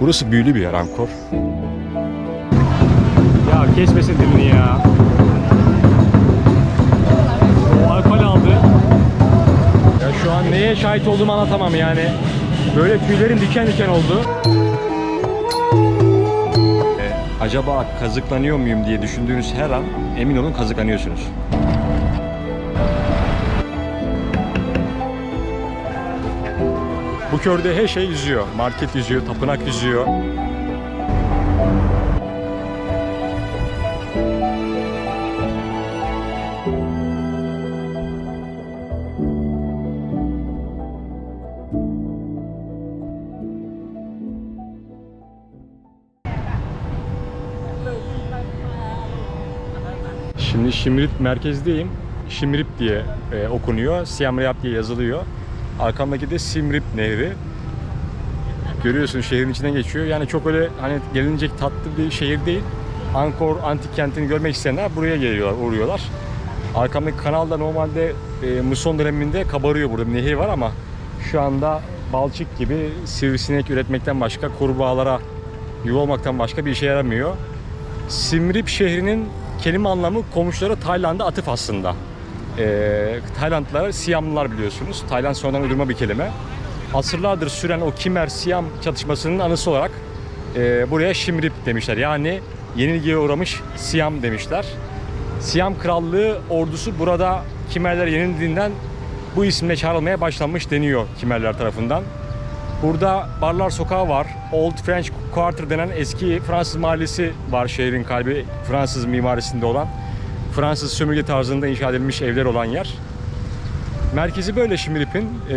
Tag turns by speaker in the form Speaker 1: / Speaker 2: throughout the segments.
Speaker 1: Burası büyülü bir yer Ankor.
Speaker 2: Ya kesmesin dilini ya. Alkol aldı. Ya şu an neye şahit olduğumu anlatamam yani. Böyle tüylerim diken diken oldu.
Speaker 1: Acaba kazıklanıyor muyum diye düşündüğünüz her an emin olun kazıklanıyorsunuz.
Speaker 2: Bu körde her şey yüzüyor. Market yüzüyor, tapınak yüzüyor. Şimdi Şimrip merkezdeyim. Şimrip diye e, okunuyor. Siem diye yazılıyor. Arkamdaki de Simrip Nehri. Görüyorsun şehrin içinden geçiyor. Yani çok öyle hani gelinecek tatlı bir şehir değil. Angkor antik kentini görmek isteyenler buraya geliyorlar, uğruyorlar. Arkamdaki kanalda normalde e, muson döneminde kabarıyor burada bir nehir var ama şu anda balçık gibi sivrisinek üretmekten başka, kurbağalara yuva olmaktan başka bir işe yaramıyor. Simrip şehrinin kelime anlamı komşuları Tayland'a atıf aslında. Ee, Taylandlılar Siyamlılar biliyorsunuz. Tayland sonradan uydurma bir kelime. Asırlardır süren o Kimer Siyam çatışmasının anısı olarak e, buraya Şimrip demişler. Yani yenilgiye uğramış Siyam demişler. Siyam Krallığı ordusu burada Kimerler yenildiğinden bu isimle çağrılmaya başlanmış deniyor Kimerler tarafından. Burada Barlar Sokağı var. Old French Quarter denen eski Fransız mahallesi var şehrin kalbi. Fransız mimarisinde olan. Fransız sömürge tarzında inşa edilmiş evler olan yer. Merkezi böyle Şimrip'in. Ee,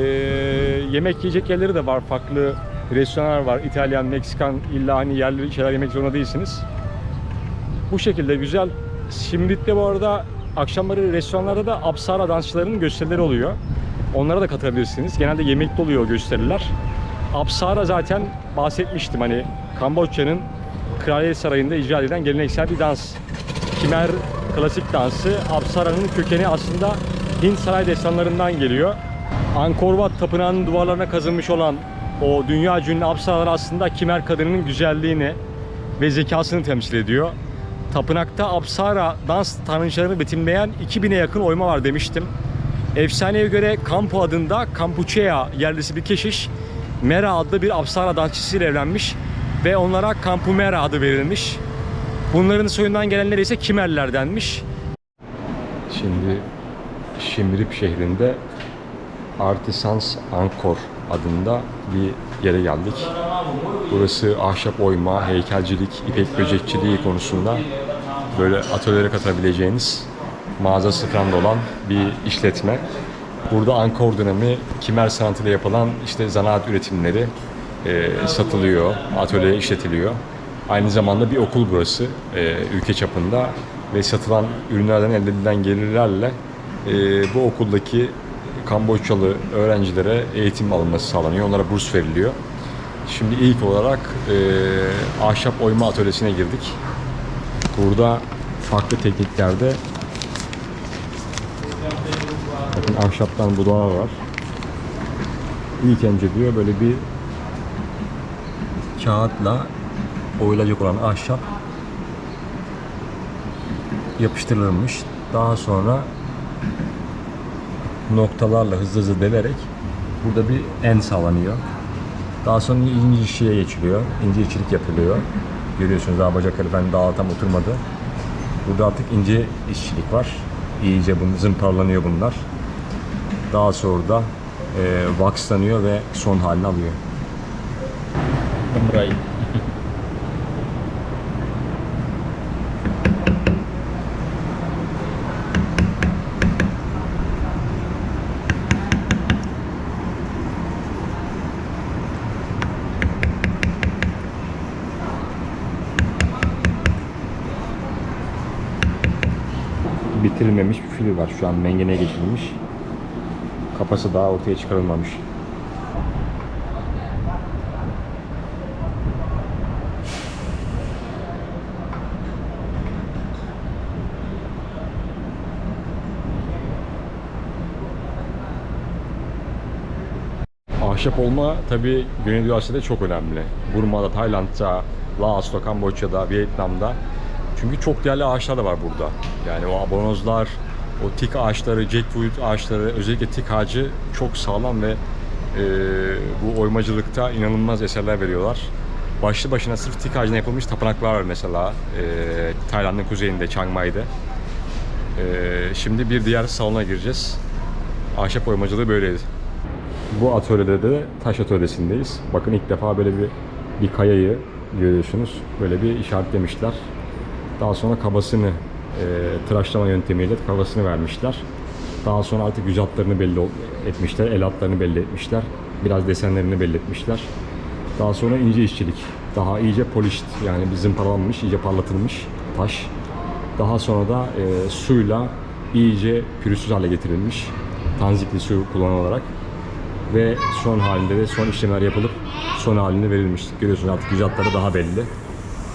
Speaker 2: yemek yiyecek yerleri de var. Farklı restoranlar var. İtalyan, Meksikan illa hani yerli şeyler yemek zorunda değilsiniz. Bu şekilde güzel. Şimrip'te bu arada akşamları restoranlarda da Apsara dansçılarının gösterileri oluyor. Onlara da katılabilirsiniz. Genelde yemekli oluyor gösteriler. Apsara zaten bahsetmiştim hani Kamboçya'nın Kraliyet Sarayı'nda icra edilen geleneksel bir dans. Kimer klasik dansı. Apsara'nın kökeni aslında Hint saray destanlarından geliyor. Angkor Wat tapınağının duvarlarına kazınmış olan o dünya ünlü Apsaralar aslında Kimer kadınının güzelliğini ve zekasını temsil ediyor. Tapınakta Apsara dans tanrıçalarını betimleyen 2000'e yakın oyma var demiştim. Efsaneye göre Kampu adında Kampuchea yerlisi bir keşiş Mera adlı bir Apsara dansçısıyla evlenmiş ve onlara Kampu Mera adı verilmiş. Bunların soyundan gelenlere ise Kimerler denmiş.
Speaker 1: Şimdi Şimrip şehrinde Artisans Angkor adında bir yere geldik. Burası ahşap oyma, heykelcilik, ipek böcekçiliği konusunda böyle atölyelere katabileceğiniz mağazası falan olan bir işletme. Burada Angkor dönemi kimer sanatıyla yapılan işte zanaat üretimleri e, satılıyor, atölye işletiliyor. Aynı zamanda bir okul burası e, ülke çapında ve satılan ürünlerden elde edilen gelirlerle e, bu okuldaki Kamboçyalı öğrencilere eğitim alınması sağlanıyor. Onlara burs veriliyor. Şimdi ilk olarak e, ahşap oyma atölyesine girdik. Burada farklı tekniklerde bakın ahşaptan budağı var. İlk önce diyor böyle bir kağıtla oyulacak olan ahşap yapıştırılmış. Daha sonra noktalarla hızlı hızlı delerek burada bir en sağlanıyor. Daha sonra ince işçiye geçiliyor. İnce işçilik yapılıyor. Görüyorsunuz daha bacakları ben daha tam oturmadı. Burada artık ince işçilik var. İyice bunu zımparalanıyor bunlar. Daha sonra da e, waxlanıyor ve son halini alıyor.
Speaker 2: Burayı.
Speaker 1: Bitirilmemiş bir fil var. Şu an mengeneye geçirilmiş. Kafası daha ortaya çıkarılmamış.
Speaker 2: ahşap olma tabii Güneydoğu Asya'da çok önemli. Burma'da, Tayland'da, Laos'ta, Kamboçya'da, Vietnam'da. Çünkü çok değerli ağaçlar da var burada. Yani o abonozlar, o tik ağaçları, jackwood ağaçları, özellikle tik ağacı çok sağlam ve e, bu oymacılıkta inanılmaz eserler veriyorlar. Başlı başına sırf tik ağacına yapılmış tapınaklar var mesela e, Tayland'ın kuzeyinde, Chiang Mai'de. E, şimdi bir diğer salona gireceğiz. Ahşap oymacılığı böyleydi. Bu atölyede de taş atölyesindeyiz. Bakın ilk defa böyle bir bir kayayı görüyorsunuz. Böyle bir işaretlemişler. Daha sonra kabasını e, tıraşlama yöntemiyle kabasını vermişler. Daha sonra artık yüz hatlarını belli etmişler, el hatlarını belli etmişler. Biraz desenlerini belli etmişler. Daha sonra ince işçilik. Daha iyice polished yani bir zımparalanmış, iyice parlatılmış taş. Daha sonra da e, suyla iyice pürüzsüz hale getirilmiş. Tanzikli su kullanılarak. Ve son halinde de son işlemler yapılıp son halinde verilmiş. Görüyorsunuz artık yüz hatları daha belli.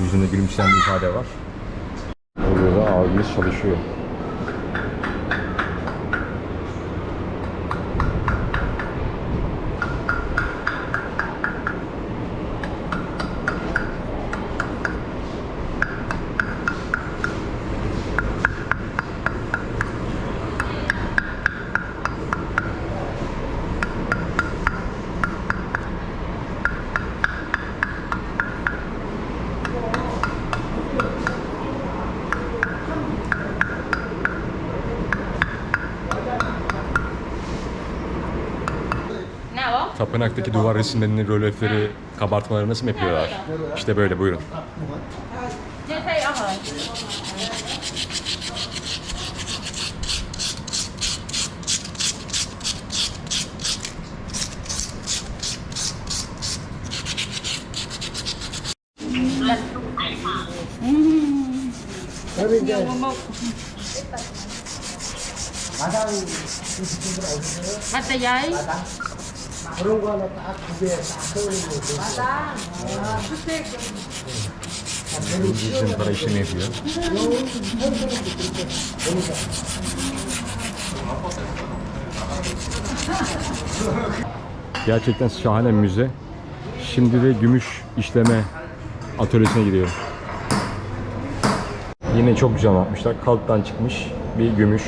Speaker 2: Yüzünde gülümseyen bir ifade var. Abimiz çalışıyor. Tapınaktaki duvar resimlerini, rölyefleri, kabartmaları nasıl yapıyorlar? İşte böyle buyurun.
Speaker 3: Chưa thấy ông rồi. Bắt tay giấy.
Speaker 2: Zımpara işlemi yapıyor. Gerçekten şahane müze. Şimdi de gümüş işleme atölyesine gidiyorum. Yine çok güzel anlatmışlar. Kalıptan çıkmış bir gümüş.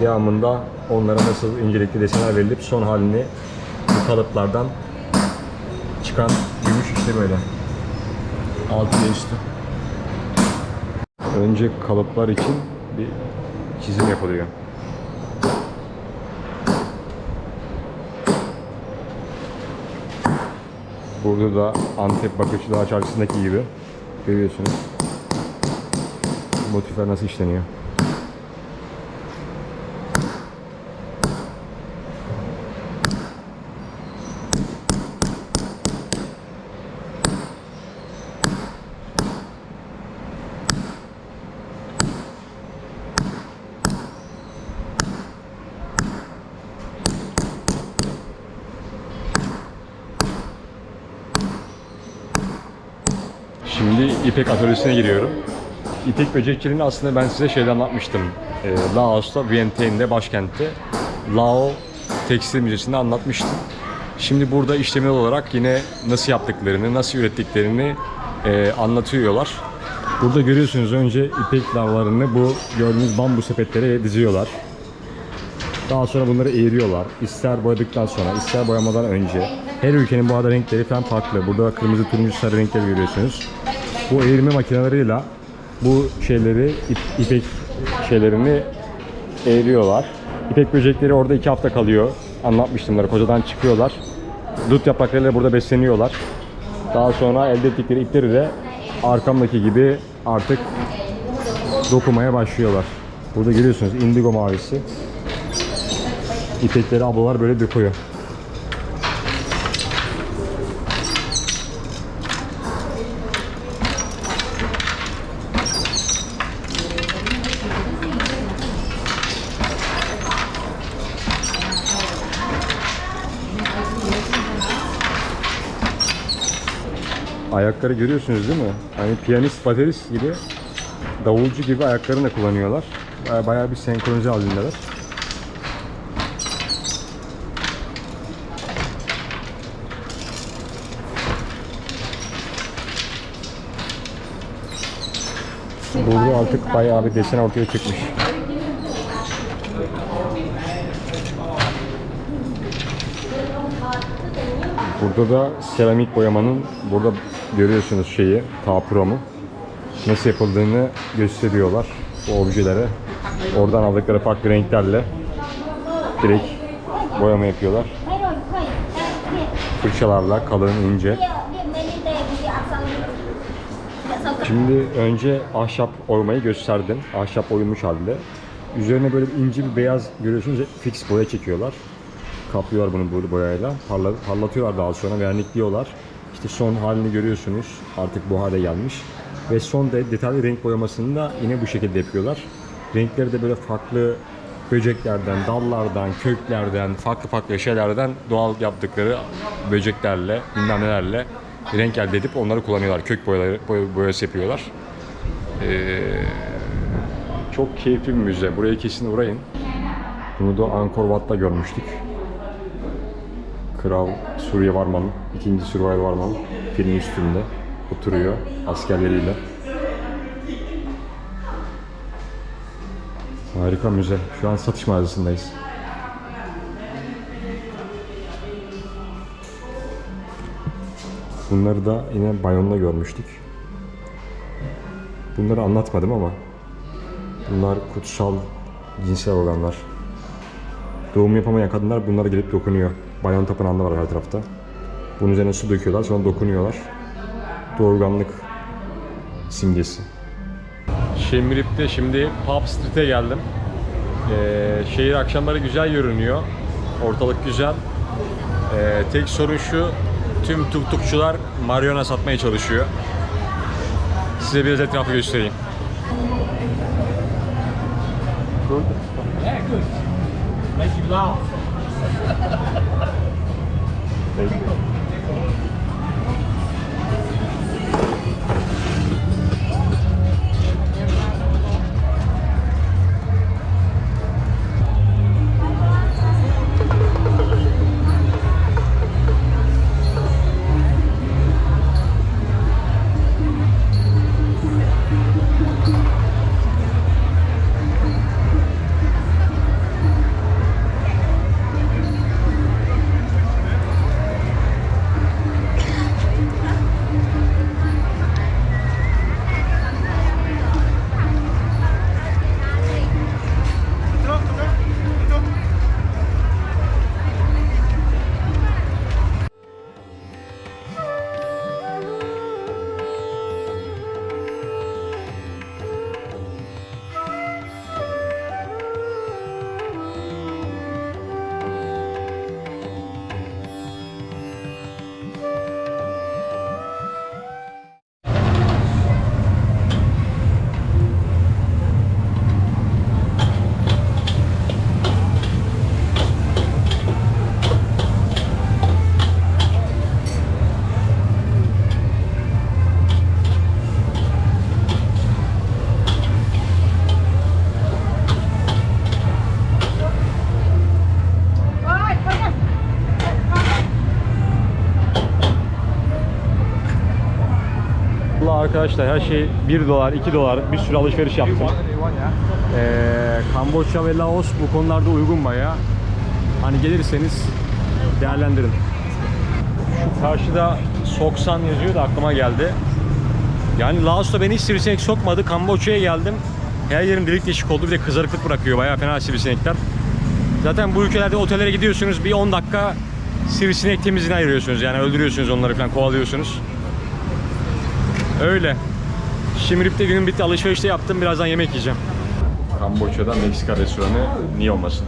Speaker 2: Devamında onlara nasıl incelikli desenler verilip son halini kalıplardan çıkan gümüş işte böyle. Altı üstü. Önce kalıplar için bir çizim yapılıyor. Burada da Antep Bakırçılar Çarşısı'ndaki gibi görüyorsunuz. Motifler nasıl işleniyor. Şimdi İpek atölyesine giriyorum. İpek böcekçiliğini aslında ben size şeyden anlatmıştım. Ee, Laos'ta, Vientiane'de, başkentte Lao Tekstil Müzesi'nde anlatmıştım. Şimdi burada işlemel olarak yine nasıl yaptıklarını, nasıl ürettiklerini e, anlatıyorlar. Burada görüyorsunuz önce ipek lavlarını bu gördüğünüz bambu sepetlere diziyorlar. Daha sonra bunları eğiriyorlar. İster boyadıktan sonra, ister boyamadan önce. Her ülkenin bu arada renkleri falan farklı. Burada kırmızı, turuncu, sarı renkleri görüyorsunuz. Bu eğirme makineleriyle bu şeyleri, ip, ipek şeylerini eğiriyorlar. İpek böcekleri orada iki hafta kalıyor. Anlatmıştım bunları. Kocadan çıkıyorlar. Dut yapraklarıyla burada besleniyorlar. Daha sonra elde ettikleri ipleri de arkamdaki gibi artık dokumaya başlıyorlar. Burada görüyorsunuz indigo mavisi. İpekleri ablalar böyle döküyor. Ayakları görüyorsunuz değil mi? Hani piyanist, baterist gibi, davulcu gibi ayaklarını da kullanıyorlar. Bayağı, bir senkronize halindeler. Burada artık bayağı bir desen ortaya çıkmış. Burada da seramik boyamanın burada görüyorsunuz şeyi, tapuramı nasıl yapıldığını gösteriyorlar bu objelere. Oradan aldıkları farklı renklerle direkt boyama yapıyorlar. Fırçalarla kalın, ince. Şimdi önce ahşap oymayı gösterdim. Ahşap oyulmuş halde. Üzerine böyle ince bir beyaz görüyorsunuz fix boya çekiyorlar. Kaplıyorlar bunu böyle boyayla. Parla, parlatıyorlar daha sonra vernikliyorlar. İşte son halini görüyorsunuz. Artık bu hale gelmiş. Ve son de detaylı renk boyamasını da yine bu şekilde yapıyorlar. Renkleri de böyle farklı böceklerden, dallardan, köklerden, farklı farklı şeylerden doğal yaptıkları böceklerle, bilmem nelerle renk elde edip onları kullanıyorlar. Kök boyaları, boy- boyası yapıyorlar. Ee, çok keyifli bir müze. Buraya kesin uğrayın. Bunu da Angkor Wat'ta görmüştük. Kral Suriye Varman, ikinci Suriye Varman filmin üstünde oturuyor askerleriyle. Harika müze. Şu an satış mağazasındayız. Bunları da yine Bayon'da görmüştük. Bunları anlatmadım ama bunlar kutsal cinsel organlar. Doğum yapamayan kadınlar bunlara gelip dokunuyor. Bayon tapınağında var her tarafta. Bunun üzerine su döküyorlar sonra dokunuyorlar. Doğurganlık simgesi. Şemirip'te şimdi Pub Street'e geldim. Ee, şehir akşamları güzel görünüyor. Ortalık güzel. Ee, tek sorun şu, tüm tuktukçular marihuana satmaya çalışıyor. Size biraz etrafı göstereyim.
Speaker 3: Ôi,
Speaker 2: Valla arkadaşlar her şey 1 dolar, 2 dolar bir sürü alışveriş yaptım. Ee, Kamboçya ve Laos bu konularda uygun baya. Hani gelirseniz değerlendirin. Şu karşıda Soksan yazıyor da aklıma geldi. Yani Laos'ta beni hiç sivrisinek sokmadı. Kamboçya'ya geldim. Her yerim delik deşik oldu. Bir de kızarıklık bırakıyor. Bayağı fena sivrisinekler. Zaten bu ülkelerde otellere gidiyorsunuz. Bir 10 dakika sivrisinek temizliğine ayırıyorsunuz. Yani öldürüyorsunuz onları falan kovalıyorsunuz. Öyle. Şimrip'te günün bitti. Alışverişte yaptım. Birazdan yemek yiyeceğim. Kamboçya'da Meksika restoranı niye olmasın?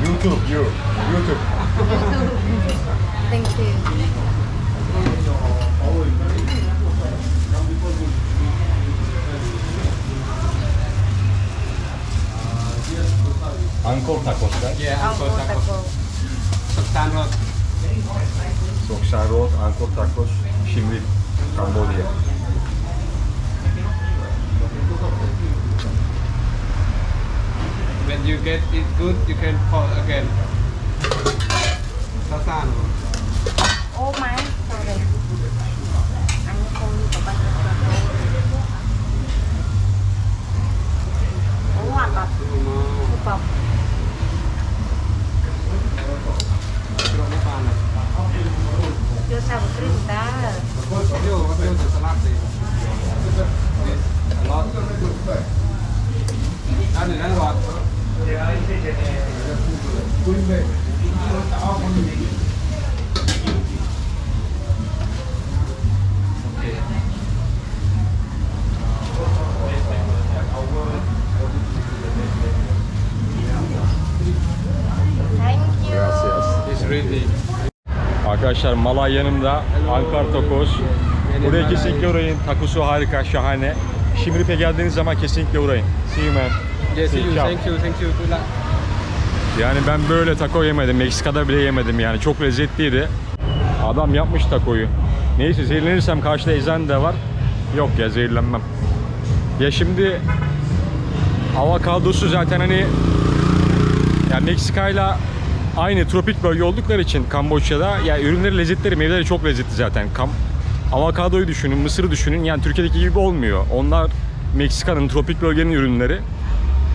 Speaker 1: YouTube, you, YouTube.
Speaker 3: Thank you.
Speaker 1: Uncle tacos, right?
Speaker 4: Yeah, Uncle tacos. Soksan Road.
Speaker 1: Soksan Road, Uncle tacos. Şimdi Cambodia.
Speaker 4: When you get it good, you can call again.
Speaker 2: Arkadaşlar Malay yanımda Ankara Tacos. Buraya kesinlikle uğrayın. Takosu harika, şahane. Şimrip'e geldiğiniz zaman kesinlikle uğrayın. See you man.
Speaker 4: Yes,
Speaker 2: See you.
Speaker 4: Thank you, thank you. Good luck.
Speaker 2: Yani ben böyle taco yemedim. Meksika'da bile yemedim yani. Çok lezzetliydi. Adam yapmış takoyu. Neyse zehirlenirsem karşıda ezan da var. Yok ya zehirlenmem. Ya şimdi avokadosu zaten hani ya Meksika'yla aynı tropik bölge oldukları için Kamboçya'da ya ürünleri lezzetleri, meyveleri çok lezzetli zaten. Kam avokadoyu düşünün, mısırı düşünün. Yani Türkiye'deki gibi olmuyor. Onlar Meksika'nın tropik bölgenin ürünleri.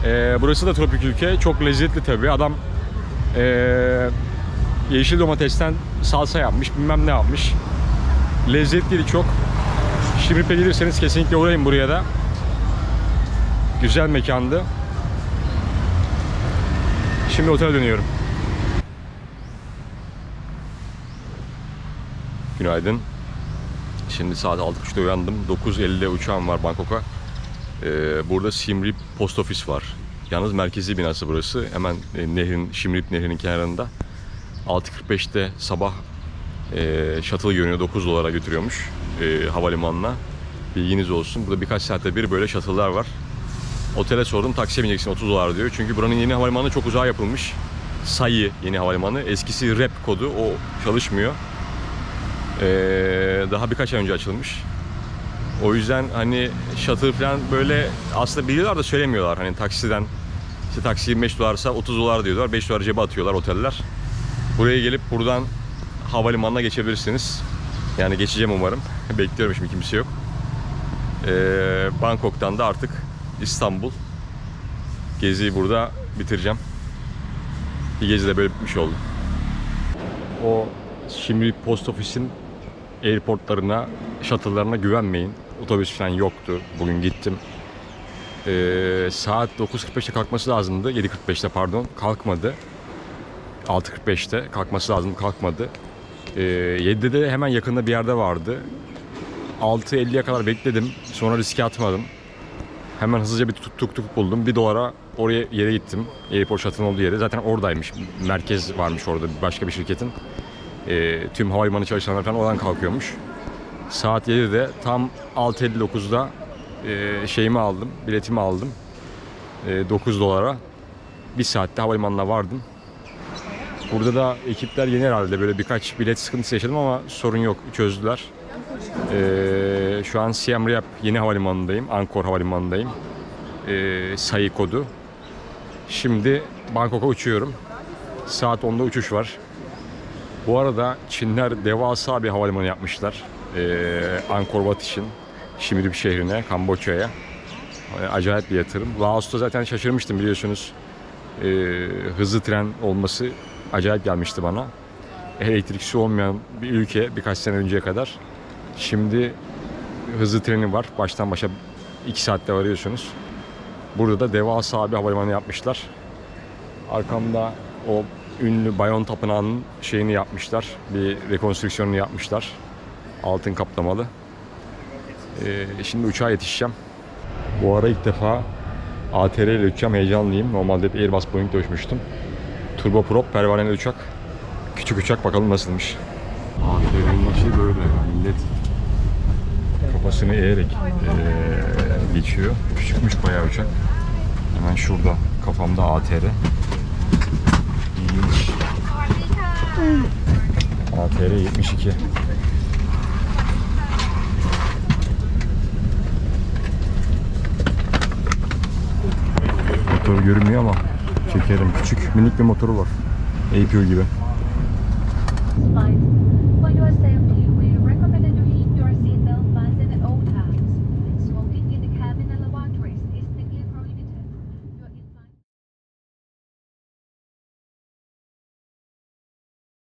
Speaker 2: Ee, burası da tropik ülke. Çok lezzetli tabii. Adam ee, yeşil domatesten salsa yapmış, bilmem ne yapmış. Lezzetliydi çok. Şimrip'e gelirseniz kesinlikle uğrayın buraya da. Güzel mekandı. Şimdi otele dönüyorum. Günaydın. Şimdi saat 6.30'da uyandım. 9.50'de uçağım var Bangkok'a. Ee, burada Siem Reap Post Office var. Yalnız merkezi binası burası. Hemen e, nehrin, Siem Reap nehrinin kenarında. 6.45'te sabah e, shuttle görünüyor. 9 dolara götürüyormuş e, havalimanına. Bilginiz olsun. Burada birkaç saatte bir böyle shuttle'lar var. Otele sordum taksiye bineceksin 30 dolar diyor. Çünkü buranın yeni havalimanı çok uzağa yapılmış. Sayı yeni havalimanı. Eskisi REP kodu o çalışmıyor. Ee, daha birkaç ay önce açılmış. O yüzden hani shuttle falan böyle aslında biliyorlar da söylemiyorlar. Hani taksiden işte taksi 25 dolarsa 30 dolar diyorlar. 5 dolar cebe atıyorlar oteller. Buraya gelip buradan havalimanına geçebilirsiniz. Yani geçeceğim umarım. Bekliyorum şimdi kimse yok. Ee, Bangkok'tan da artık İstanbul. Geziyi burada bitireceğim. Bir gezi de böyle bitmiş oldu. O şimdi post ofisin airportlarına, shuttle'larına güvenmeyin. Otobüs falan yoktu. Bugün gittim. Ee, saat 9.45'te kalkması lazımdı. 7.45'te pardon. Kalkmadı. 6.45'te kalkması lazım kalkmadı. Ee, 7'de de hemen yakında bir yerde vardı. 6.50'ye kadar bekledim. Sonra riske atmadım. Hemen hızlıca bir tuk tuk buldum. Bir dolara oraya yere gittim. Airport Shuttle'ın olduğu yere. Zaten oradaymış. Merkez varmış orada başka bir şirketin. Ee, tüm havalimanı çalışanlar falan oradan kalkıyormuş. Saat 7'de tam 6.59'da e, şeyimi aldım. Biletimi aldım. E, 9 dolara. Bir saatte havalimanına vardım. Burada da ekipler yeni herhalde böyle birkaç bilet sıkıntısı yaşadım ama sorun yok çözdüler. Ee, şu an Siem Reap yeni havalimanındayım. Angkor havalimanındayım. Ee, sayı kodu. Şimdi Bangkok'a uçuyorum. Saat 10'da uçuş var. Bu arada Çinler devasa bir havalimanı yapmışlar. Ee, Angkor Wat için. Reap şehrine, Kamboçya'ya. Ee, acayip bir yatırım. Laos'ta zaten şaşırmıştım biliyorsunuz. Ee, hızlı tren olması acayip gelmişti bana. Elektriksi olmayan bir ülke birkaç sene önceye kadar. Şimdi hızlı treni var. Baştan başa 2 saatte varıyorsunuz. Burada da devasa bir havalimanı yapmışlar. Arkamda o ünlü Bayon Tapınağı'nın şeyini yapmışlar. Bir rekonstrüksiyonunu yapmışlar. Altın kaplamalı. Ee, şimdi uçağa yetişeceğim. Bu ara ilk defa ATR ile uçacağım. Heyecanlıyım. Normalde hep Airbus Boeing'de uçmuştum. Turboprop pervaneli uçak. Küçük uçak bakalım nasılmış. ATV'nin başı böyle. Millet kafasını eğerek eee, geçiyor. Küçükmüş bayağı uçak. Hemen şurada kafamda ATR. ATR 72. Motor görünmüyor ama çekerim. Küçük minik bir motoru var. APU gibi.
Speaker 3: Bye.